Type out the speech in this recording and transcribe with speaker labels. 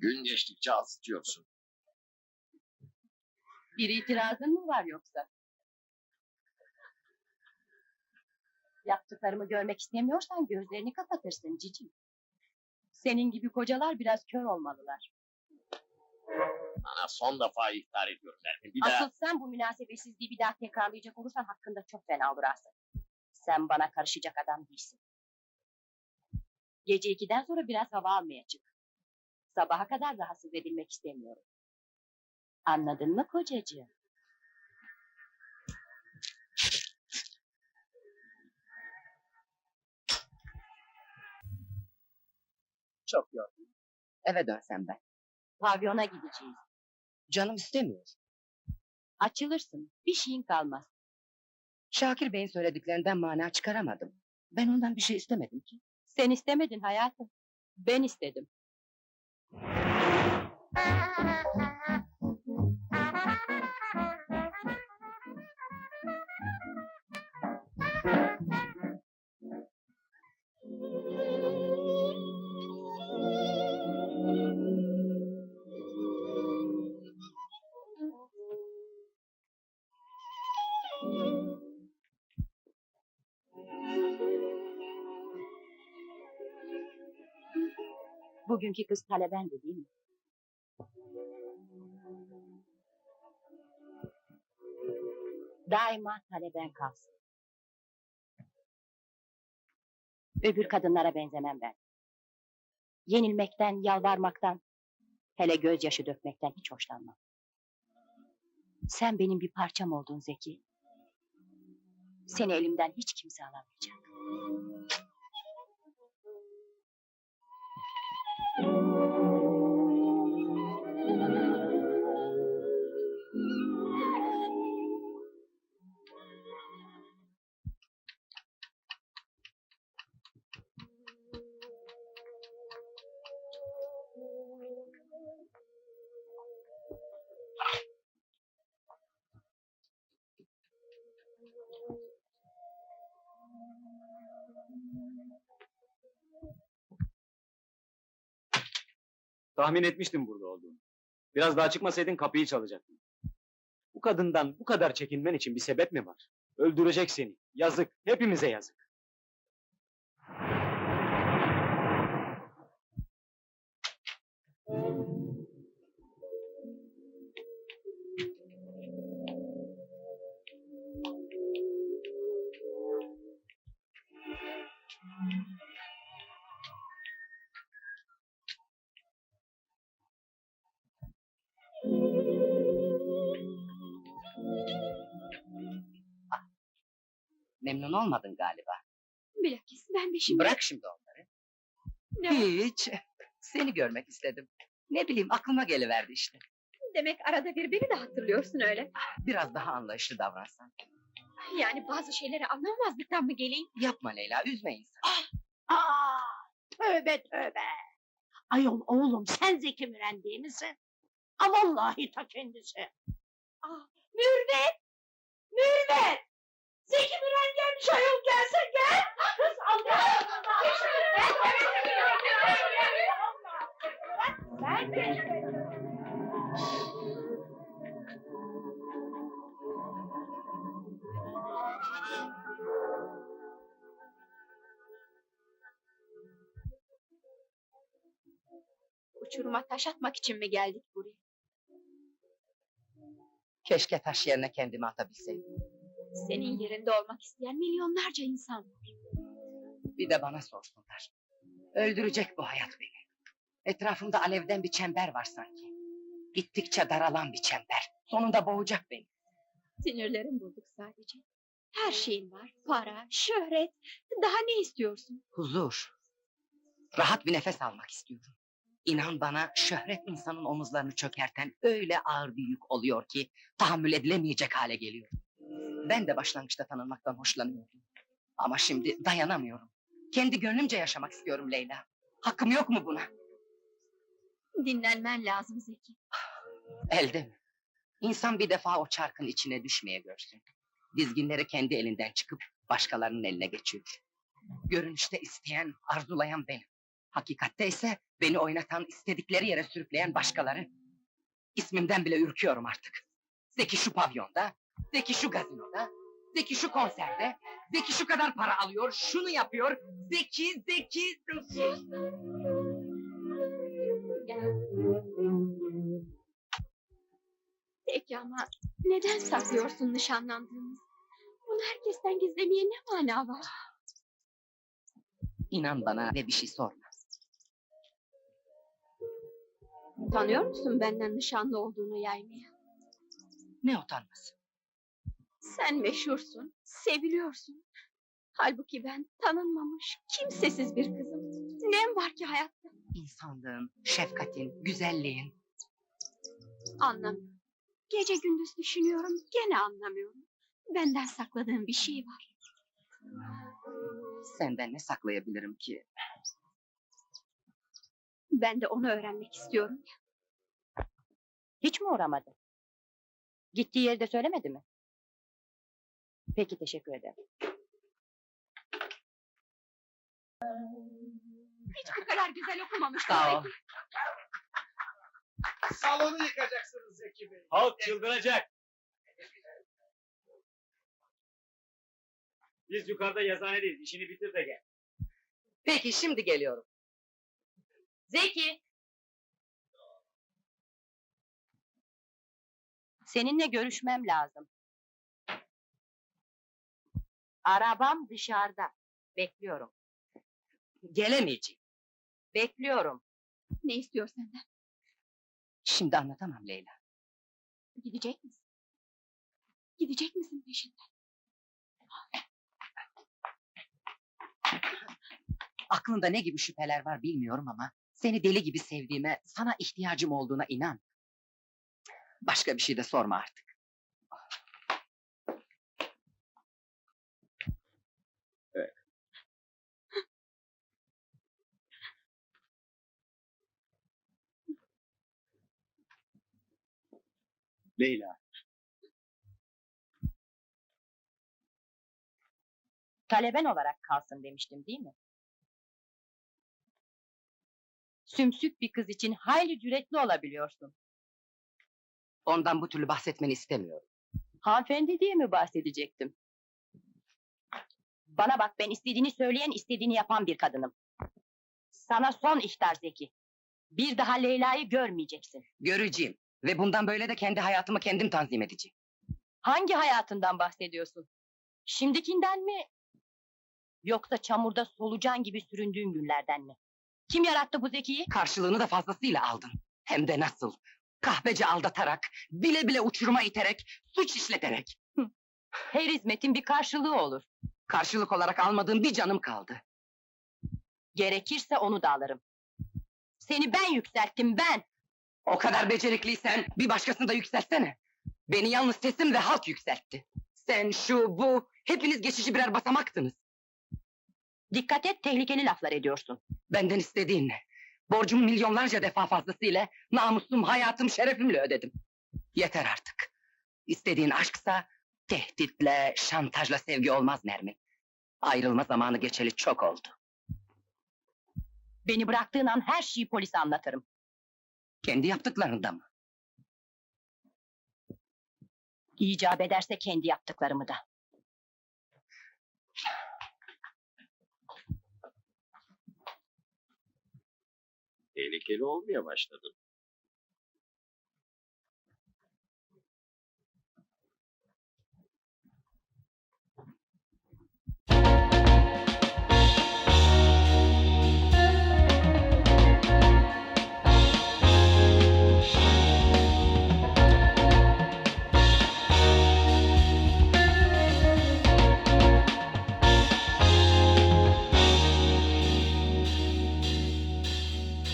Speaker 1: Gün geçtikçe azıtıyorsun.
Speaker 2: Bir itirazın mı var yoksa? Yaptıklarımı görmek istemiyorsan gözlerini kapatırsın cicim. Senin gibi kocalar biraz kör olmalılar.
Speaker 1: Sana son defa ihtar ediyorum Nermin. Bir daha
Speaker 2: Asıl sen bu münasebetsizliği bir daha tekrarlayacak olursan hakkında çok fena olur Asım. Sen bana karışacak adam değilsin. Gece ikiden sonra biraz hava almaya çık. Sabaha kadar rahatsız edilmek istemiyorum. Anladın mı kocacığım?
Speaker 3: Çok yorgun. Eve dönsem ben.
Speaker 2: Pavyona gideceğiz.
Speaker 3: Canım istemiyor.
Speaker 2: Açılırsın. Bir şeyin kalmaz.
Speaker 3: Şakir Bey'in söylediklerinden mana çıkaramadım. Ben ondan bir şey istemedim ki.
Speaker 2: Sen istemedin hayatım. Ben istedim. Thank you. Bugünkü kız talebendi değil mi? Daima taleben kalsın. Öbür kadınlara benzemem ben. Yenilmekten, yalvarmaktan, hele gözyaşı dökmekten hiç hoşlanmam. Sen benim bir parçam oldun Zeki. Seni elimden hiç kimse alamayacak.
Speaker 4: Música Tahmin etmiştim burada olduğunu. Biraz daha çıkmasaydın kapıyı çalacaktım. Bu kadından bu kadar çekinmen için bir sebep mi var? Öldürecek seni. Yazık. Hepimize yazık.
Speaker 3: Memnun olmadın galiba.
Speaker 5: Bilakis ben de şimdi...
Speaker 3: Bırak şimdi onları.
Speaker 5: Ne-
Speaker 3: Hiç. Seni görmek istedim. Ne bileyim aklıma geliverdi işte.
Speaker 5: Demek arada bir beni de hatırlıyorsun öyle.
Speaker 3: Biraz daha anlayışlı davransan.
Speaker 5: Yani bazı şeyleri anlamamazlıktan mı geleyim?
Speaker 3: Yapma Leyla, üzme insanı.
Speaker 6: Aa, tövbe tövbe. Ayol oğlum sen Zeki Müren değil misin? Ha vallahi ta kendisi.
Speaker 5: Ah, Mürvet! Mürvet! Zeki Müren gelmiş ayol gelse gel!
Speaker 6: Kız Allah
Speaker 5: Ben de... Uçuruma taş atmak için mi geldik buraya?
Speaker 3: Keşke taş yerine kendimi atabilseydim.
Speaker 5: Senin yerinde olmak isteyen milyonlarca insan var.
Speaker 3: Bir de bana sorsunlar. Öldürecek bu hayat beni. Etrafımda alevden bir çember var sanki. Gittikçe daralan bir çember. Sonunda boğacak beni.
Speaker 5: Sinirlerim bozuk sadece. Her şeyin var. Para, şöhret. Daha ne istiyorsun?
Speaker 3: Huzur. Rahat bir nefes almak istiyorum. İnan bana şöhret insanın omuzlarını çökerten öyle ağır bir yük oluyor ki tahammül edilemeyecek hale geliyor. Ben de başlangıçta tanınmaktan hoşlanıyordum. Ama şimdi dayanamıyorum. Kendi gönlümce yaşamak istiyorum Leyla. Hakkım yok mu buna?
Speaker 5: Dinlenmen lazım Zeki.
Speaker 3: Elde mi? İnsan bir defa o çarkın içine düşmeye görsün. Dizginleri kendi elinden çıkıp başkalarının eline geçiyor. Görünüşte isteyen, arzulayan benim. Hakikatte ise beni oynatan, istedikleri yere sürükleyen başkaları. İsmimden bile ürküyorum artık. Zeki şu pavyonda, Zeki şu gazinoda, Zeki şu konserde, Zeki şu kadar para alıyor, şunu yapıyor, Zeki, Zeki...
Speaker 5: Peki ama neden saklıyorsun nişanlandığımız? Bunu herkesten gizlemeye ne mana var?
Speaker 3: İnan bana ve bir şey sorma.
Speaker 5: Tanıyor musun benden nişanlı olduğunu yaymaya?
Speaker 3: Ne utanması.
Speaker 5: Sen meşhursun, seviliyorsun. Halbuki ben tanınmamış, kimsesiz bir kızım. Nem var ki hayatta?
Speaker 3: İnsanlığın, şefkatin, güzelliğin.
Speaker 5: Anlamıyorum. Gece gündüz düşünüyorum, gene anlamıyorum. Benden sakladığın bir şey var.
Speaker 3: Senden ne saklayabilirim ki?
Speaker 5: Ben de onu öğrenmek istiyorum.
Speaker 2: Hiç mi uğramadı? Gittiği yeri de söylemedi mi? Peki teşekkür ederim.
Speaker 5: Hiç bu kadar güzel okumamıştım.
Speaker 3: Sağ ol.
Speaker 7: Salonu yıkacaksınız Zeki Bey.
Speaker 4: Halk çıldıracak. Biz yukarıda yazıhanedeyiz. İşini bitir de gel.
Speaker 3: Peki şimdi geliyorum.
Speaker 2: Zeki! Seninle görüşmem lazım. Arabam dışarıda. Bekliyorum.
Speaker 3: Gelemeyeceğim.
Speaker 2: Bekliyorum.
Speaker 5: Ne istiyor senden?
Speaker 3: Şimdi anlatamam Leyla.
Speaker 5: Gidecek misin? Gidecek misin peşinden?
Speaker 3: Aklında ne gibi şüpheler var bilmiyorum ama seni deli gibi sevdiğime, sana ihtiyacım olduğuna inan. Başka bir şey de sorma artık.
Speaker 4: Leyla.
Speaker 2: Taleben olarak kalsın demiştim değil mi? Sümsük bir kız için hayli cüretli olabiliyorsun.
Speaker 3: Ondan bu türlü bahsetmeni istemiyorum.
Speaker 2: Hanımefendi diye mi bahsedecektim? Bana bak ben istediğini söyleyen istediğini yapan bir kadınım. Sana son ihtar Zeki. Bir daha Leyla'yı görmeyeceksin.
Speaker 3: Göreceğim ve bundan böyle de kendi hayatımı kendim tanzim edeceğim.
Speaker 2: Hangi hayatından bahsediyorsun? Şimdikinden mi? Yoksa çamurda solucan gibi süründüğün günlerden mi? Kim yarattı bu Zeki'yi?
Speaker 3: Karşılığını da fazlasıyla aldın. Hem de nasıl? Kahpece aldatarak, bile bile uçuruma iterek, suç işleterek.
Speaker 2: Her hizmetin bir karşılığı olur.
Speaker 3: Karşılık olarak almadığım bir canım kaldı.
Speaker 2: Gerekirse onu da alırım. Seni ben yükselttim ben.
Speaker 3: O kadar becerikliysen bir başkasını da yükseltsene. Beni yalnız sesim ve halk yükseltti. Sen şu bu hepiniz geçici birer basamaktınız.
Speaker 2: Dikkat et tehlikeli laflar ediyorsun.
Speaker 3: Benden istediğin ne? Borcumu milyonlarca defa fazlasıyla namusum, hayatım, şerefimle ödedim. Yeter artık. İstediğin aşksa tehditle, şantajla sevgi olmaz Nermin. Ayrılma zamanı geçeli çok oldu.
Speaker 2: Beni bıraktığın an her şeyi polise anlatırım.
Speaker 3: Kendi yaptıklarında mı?
Speaker 2: İcap ederse kendi yaptıklarımı da.
Speaker 1: Tehlikeli olmaya başladın.